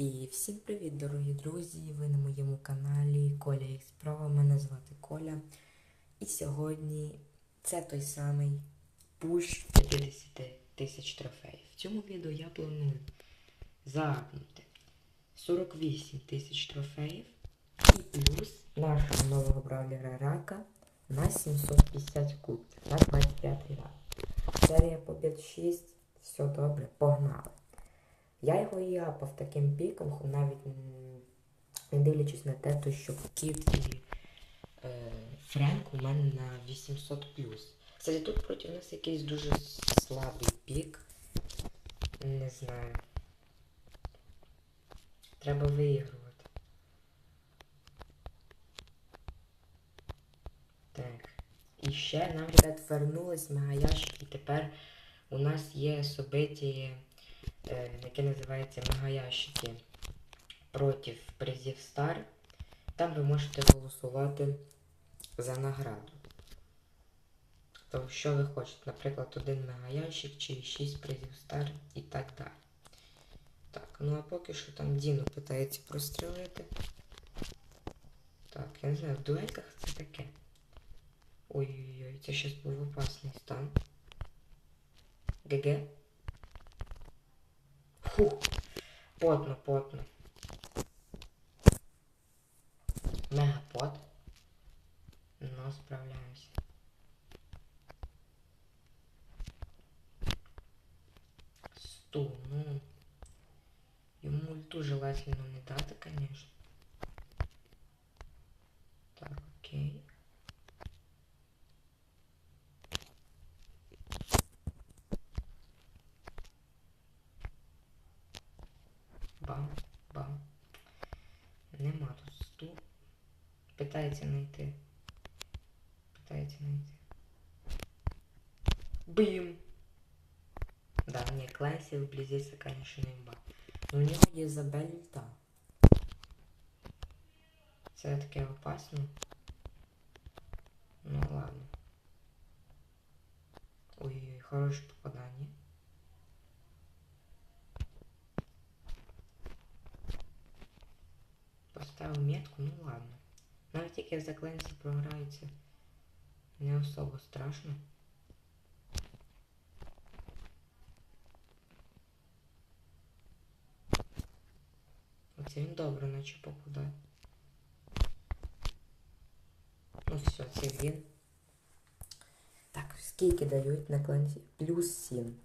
І всім привіт, дорогі друзі! Ви на моєму каналі Коля Іксправа. Мене звати Коля. І сьогодні це той самий пуш 50 тисяч трофеїв. В цьому відео я планую загнути 48 тисяч трофеїв і плюс нашого нового бравлера Рака на 750 кубків на 25 раз. Серія побід 6. Все добре, погнали. Я його і апав таким піком, навіть не дивлячись на те, що Кіт і е, Френк у мене на 800 Кстати, тут проти нас якийсь дуже слабий пік. Не знаю. Треба виігрувати. Так. І ще нам, ребят, вернулись мегаящик, і тепер у нас є собиті е, яке називається Мегаящики проти призів Стар. Там ви можете голосувати за награду. То що ви хочете, наприклад, один мегаящик чи 6 призів Стар і так далі. Так, ну а поки що там Діну питається прострелити. Так, я не знаю, в дуельках це таке. Ой-ой-ой, це щось був опасний стан. ГГ. Фух, потно, потно. Мегапот. Но справляємося. Сту, ну. Ему ульту желательно не дати, конечно. Питається знайти. Питається знайти. Бим! Да, ні, Клайсі вблизі це, конечно, не имба. Но у нього є Забель ульта. Це таке опасно. Ну ладно. Ой, хороше попадання. Поставив метку, ну ладно. Навіть як я за Кленсі програється, не особо страшно. Оце він добре наче попадає. Ну все, це він. Так, скільки дають на кленсі? Плюс 7.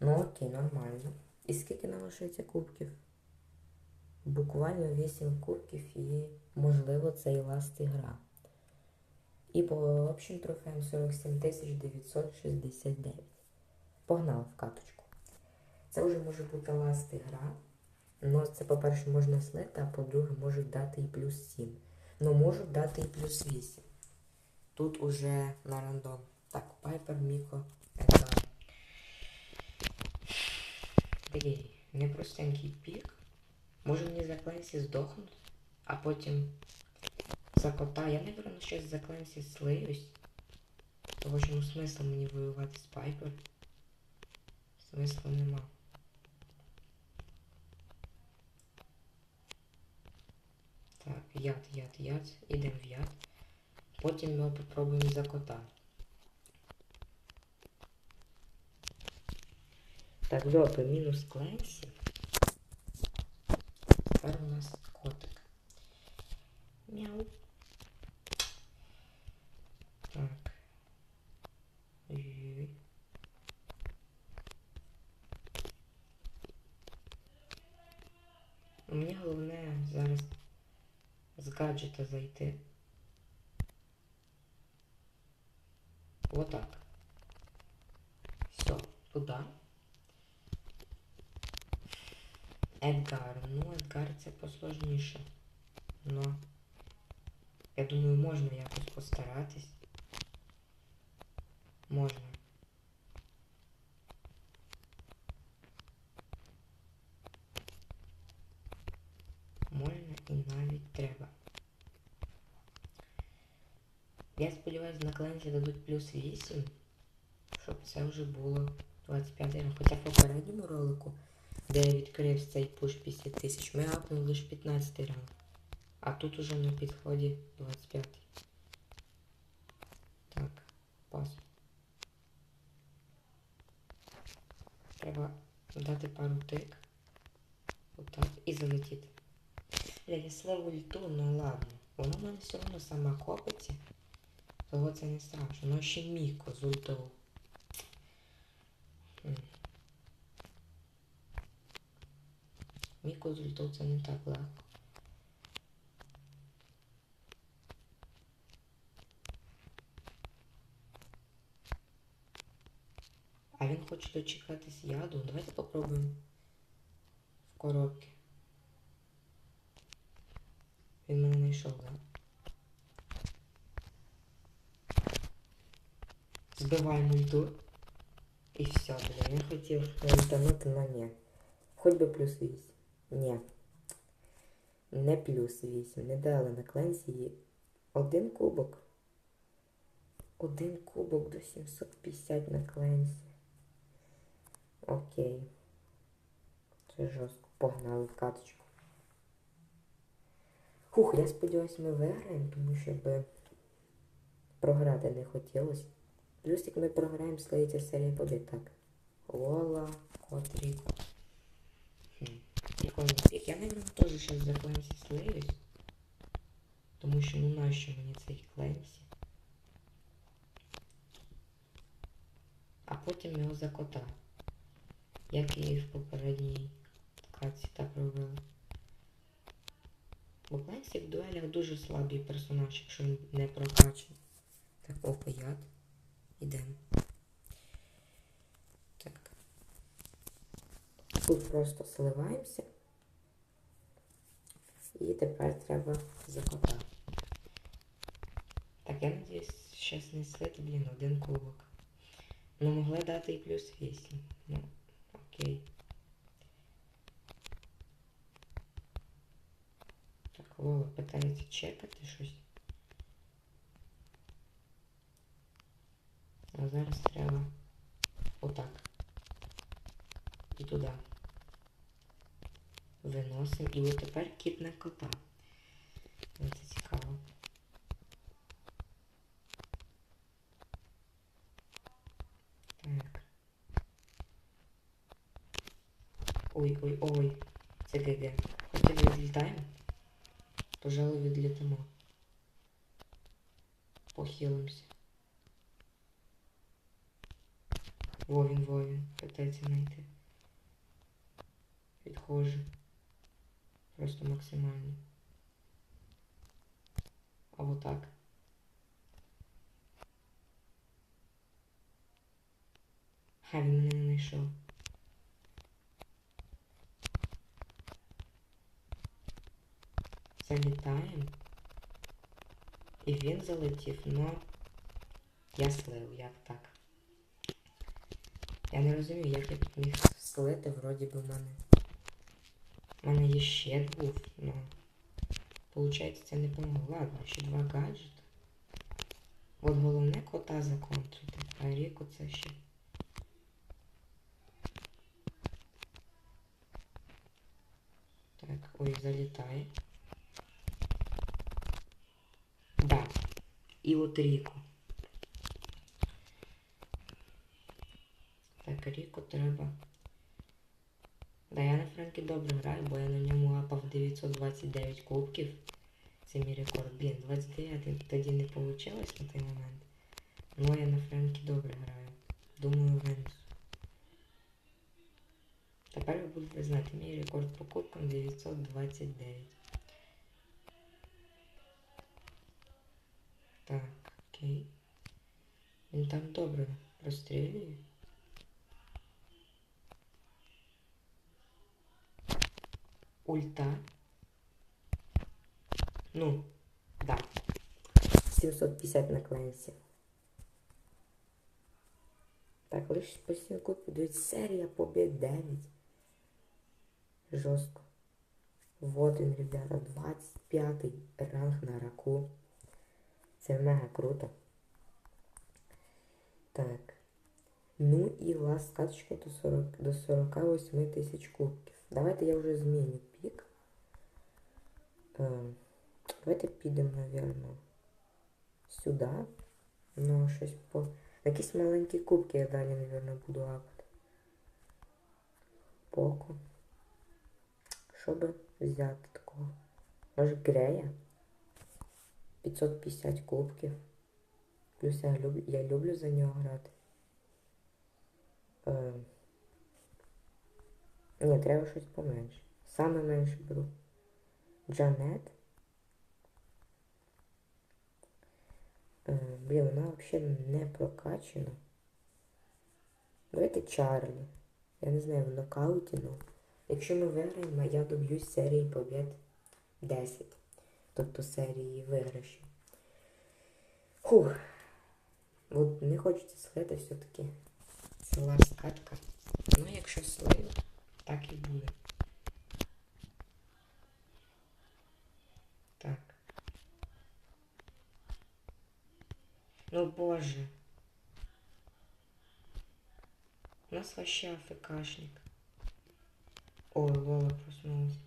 Ну окей, нормально. І скільки нам лишається кубків? Буквально 8 кубків і, можливо, це і ласт ігра. І по общим трофеям 47 969. Погнали в каточку. Це вже може бути ласт ігра. Ну, це, по-перше, можна слити, а по-друге, можуть дати і плюс 7. Ну, можуть дати і плюс 8. Тут уже на рандом. Так, Пайпер, Міко, Едгар. Такий непростенький пік. Може мені за Кленсі здохнути, а потім за кота. Я, напевно, щось за Кленсі сливюсь. Того що ну мені воювати з Пайпер. Смисла нема. Так, яд, яд, яд. Ідемо в яд. Потім ми попробуємо за кота. Так, добре, мінус Кленсі. Тепер у нас котик. Мяу. Так. Ой-ой-ой. Мені головне зараз з гаджета зайти. Отак. Все, туди. Едгар. Ну, посложніше. Но я думаю, можна якось постаратись. Можна. Можна і навіть треба. Я сподіваюся, на кленсі дадуть плюс 8, щоб це вже було 25 гривень. Хоча в попередньому ролику де я відкрив цей пуш 50 тисяч, ми апнули лише 15 ранг. А тут уже на підході 25. Так, пас. Треба дати пару тик. Отак. І залетіти. Бля, я славу ульту, ну ладно. Воно в мене все одно сама копиться. Того це не страшно. Ну ще міко з ультою. Міко з ультою це не так легко. А він хоче дочекатись яду. Давайте попробуємо в коробці. Він мене знайшов, так? Збиваємо йду. І все, бля. Він хотів лутанути, но ні. Хоч би плюс 8. Ні. Не плюс 8. Не дали на кленсі один кубок. Один кубок до 750 на кленсі. Окей. Це жорстко. Погнали в каточку. Хух, я сподіваюся, ми виграємо, тому що би програти не хотілося. Плюс як ми програємо, слоїться серія побід. Так. Лола, Котрік. Хм. Прикольний. Я, мабуть, теж зараз за Кленсі слиюсь. Тому що ну нащо мені цей Кленсі? А потім його за кота. Як я і в попередній каці так робили. Бо Кленсі в дуелях дуже слабий персонаж, якщо він не прокачаний. Так, опа, яд. Ідемо. Так. Тут просто сливаємося. І тепер треба за кота. Так, я надіюсь, щас не слити, блін, один кубок. Ну, могли дати і плюс 8. Ну, окей. Так, Вова питається чекати щось. А зараз треба отак. І туди. Виносимо. І от тепер кіт на кота. Це цікаво. Так. Ой-ой-ой. Це ГГ. Хоча відлітаємо? Пожалуй, відлітимо. Похилимося. Вовін, Вовін. Питається знайти. Підходжу. Просто максимально. А вот так. Ха, він мене не знайшов. Залітаємо. І він залетів, но я слив, як так. Я не розумію, як я міг слити, вроді би в мене. У мене є ще був, но Получається, це не помогло. Ладно, ще два гаджети. От головне кота законтрити, а ріку це ще. Так, ой, залітає. Да. І от ріку. Так, ріку треба. Френкі добре граю, бо я на ньому апав 929 кубків. Це мій рекорд. Блін, 29 тоді не вийшло на той момент. Ну я на Френкі добре граю. Думаю, винесу. Тепер ви будете знати, мій рекорд по кубкам 929. Так, окей. Він там добре розстрілює. Ульта. Ну, да. 750 на клейнсі. Так, лише по сімку підуть серія побід 9. Жорстко. Вот він, ребята, 25 ранг на раку. Це мега круто. Так. Ну і ласт каточка до 40, до 48 тисяч кубків. Давайте я вже зміню пік. Е, Давайте підемо, напевно, сюди. Ну, щось по. Якісь маленькі кубки я далі, напевно, буду апати. Поку. Щоб взяти такого. Може грея? 550 кубків. Плюс я люблю, я люблю за нього грати. Е, ні, треба щось поменше. Саме менше беру. Джанет. Е, блін, вона взагалі не прокачана. Давайте Чарлі. Я не знаю, в нокауті, ну. Якщо ми виграємо, я доб'юсь серії побід 10. Тобто серії виграшів. Фух. От не хочеться слити все-таки. Це ласт катка. Ну, якщо слив, так і буде. Так. Ну боже. У нас вообще АФКшник. Ой, Лола проснулась.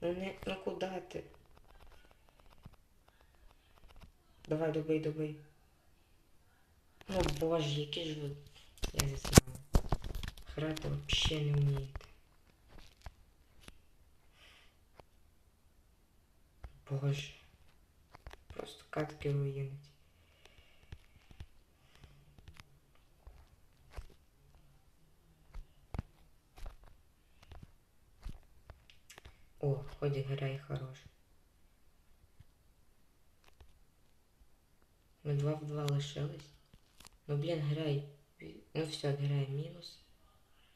Ну не, ну куда ты? Давай, добий, добий. Ну боже, який ж ви. Я знаю. Грати вообще не вмієте. Боже. Просто катки руїнить. О, хоч грай хорош. Ми два в два лишились. Ну блін, грай. Ну все, грай мінус.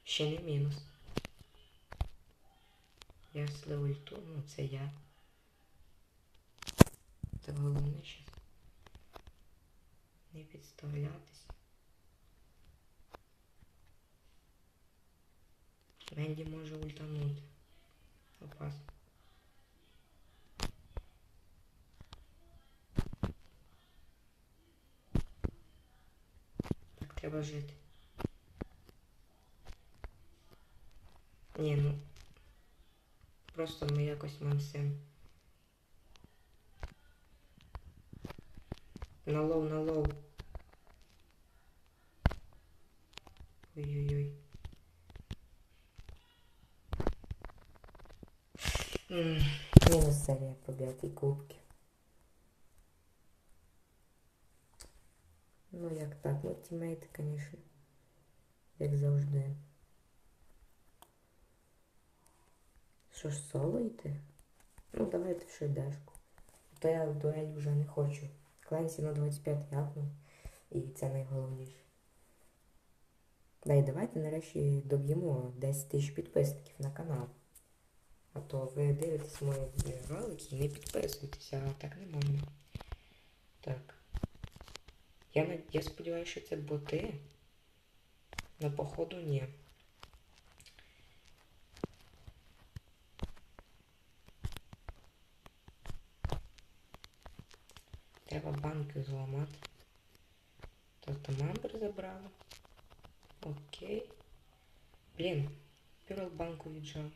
Ще не мінус. Я слив ульту, ну це я. Це головне щас. Не підставлятись. Менді може ультанути. Опасно. Так треба жити. Ні, ну. Просто ми якось мансим. На лоу, на лоу. Ой-ой-ой. Мінус серія по п'ятій кубки. Ну як так, ну тімейти, звісно. Як завжди. Що ж, соло йти? Ну давайте в шедешку. То я в дуель вже не хочу. Кленсі на 25 япнув. І це найголовніше. Да, і давайте нарешті доб'ємо 10 тисяч підписників на канал. А то ви дивитесь мої ролики і не підписуєтеся, а так не можна. Так. Я, я сподіваюся, що це боти. Но походу ні. Треба банки зламати. Тобто мамбр забрали. Окей. Блін, пірол банку віджав.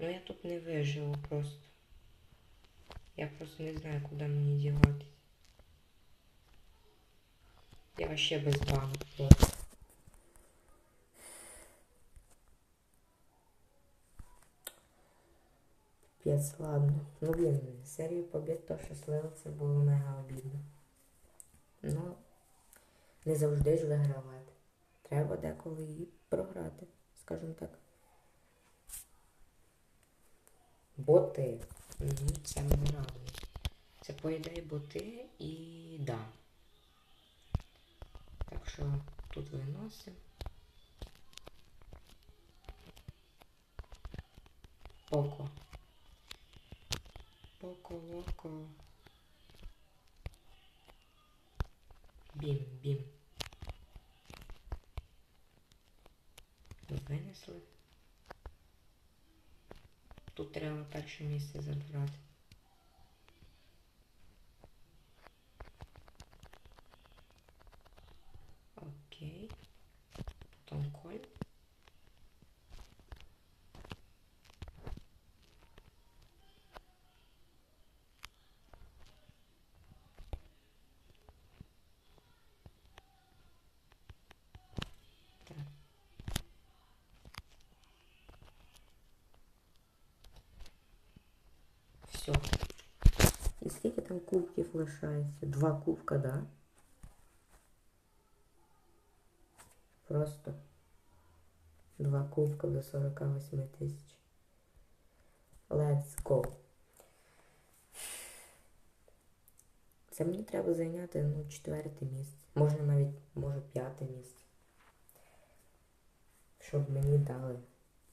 Ну я тут не виживу просто. Я просто не знаю, куди мені діватись. Я вообще без банок просто. П'ять, ладно. Ну блін, серію побід то щасливо, це було мега обідно. Ну, не завжди ж вигравати. Треба деколи і програти, скажімо так. Боти. Угу, це мене радує. Це по ідеї боти і да. Так що тут виносимо. Поко. Поко, локо. Бім, бім. Винесли. Тут треба перше місце забрати. Там кубків лишається? Два кубка, да? Просто два кубка до 48 тисяч. Let's go. Це мені треба зайняти ну, четверте місце. Можна навіть, може, п'яте місце. Щоб мені дали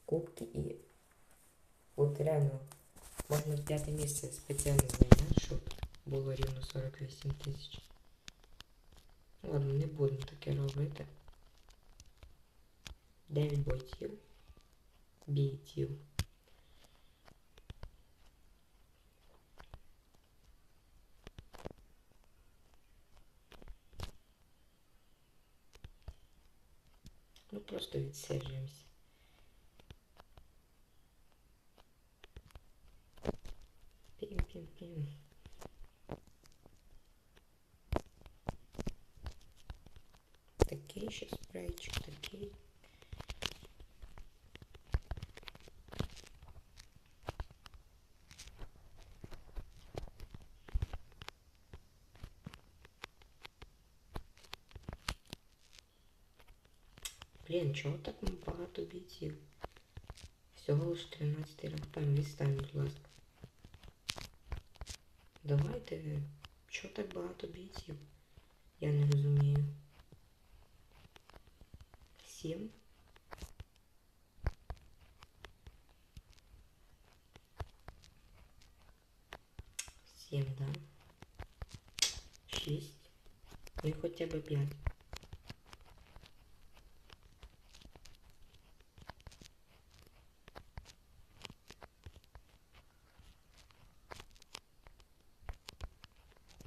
кубки і от реально можна п'яте місце спеціально зайняти, було рівно 48 тисяч. Ладно, не будемо таке робити. 9 бойців. Бійців. Ну просто відсиджуємося. Пім-пім-пім. Такий ще спрейчик, такий. Блін, чого так багато бійців? Всього лиш 13 рахтам, відстань, будь ласка. Давайте. Чого так багато бійців? Я не розумію. Сім. Сім, да. Шість. Ну і хоча б п'ять.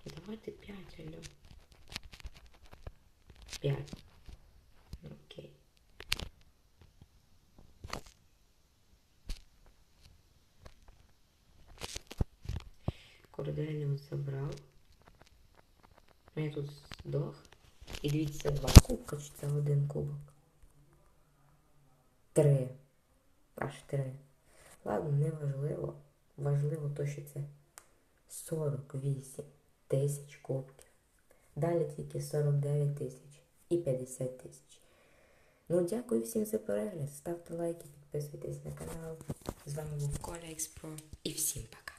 Давайте 5, алло. 5. Окей. Корделіус забрав. Я тут здох. І дивіться, два кубка, чи це один кубок? Три. Аж три. Ладно, не важливо. Важливо то, що це 48 тисяч кубків. Далі тільки 49 тисяч і 50 тисяч. Ну, дякую всім за перегляд. Ставте лайки, підписуйтесь на канал. З вами був Коля Експро і всім пока.